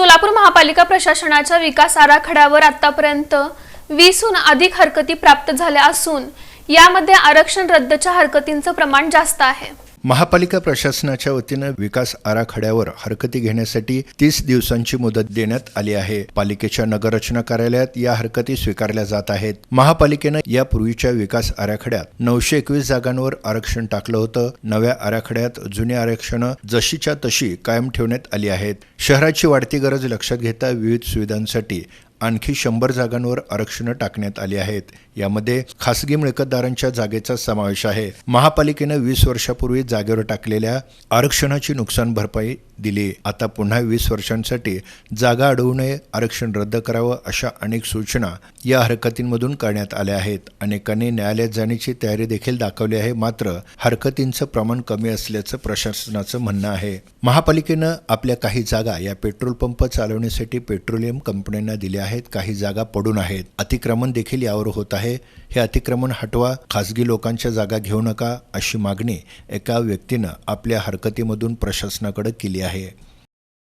सोलापूर महापालिका प्रशासनाच्या विकास आराखड्यावर आतापर्यंत वीसहून अधिक हरकती प्राप्त झाल्या असून यामध्ये आरक्षण रद्दच्या हरकतींचं प्रमाण जास्त आहे. महापालिका प्रशासनाच्या वतीनं विकास आराखड्यावर हरकती घेण्यासाठी तीस दिवसांची मुदत देण्यात आली आहे. पालिकेच्या नगररचना कार्यालयात या हरकती स्वीकारल्या जात आहेत. महापालिकेनं यापूर्वीच्या विकास आराखड्यात नऊशे एकवीस जागांवर आरक्षण टाकलं होतं. नव्या आराखड्यात जुनी आरक्षणं जशीच्या तशी कायम ठेवण्यात आली आहेत. शहराची वाढती गरज लक्षात घेता विविध सुविधांसाठी आणखी शंभर जागांवर आरक्षणं टाकण्यात आली आहेत. यामध्ये खासगी मिळकतदारांच्या जागेचा समावेश आहे. महापालिकेनं वीस वर्षापूर्वी जागेवर टाकलेल्या आरक्षणाची नुकसान भरपाई दिली. आता पुन्हा वीस वर्षांसाठी जागा अडवू नये आरक्षण रद्द करावं अशा अनेक सूचना या हरकतींमधून करण्यात आल्या आहेत. अनेकांनी न्यायालयात जाण्याची तयारी देखील दाखवली आहे मात्र हरकतींचं प्रमाण कमी असल्याचं प्रशासनाचं म्हणणं आहे. महापालिकेनं आपल्या काही जागा या पेट्रोल पंप चालवण्यासाठी पेट्रोलियम कंपन्यांना दिल्या आहेत. काही जागा पडून आहेत. अतिक्रमण देखील यावर होत आहे. हे अतिक्रमण हटवा खासगी लोकांच्या जागा घेऊ नका अशी मागणी एका व्यक्तीनं आपल्या हरकतीमधून प्रशासनाकडे केली आहे.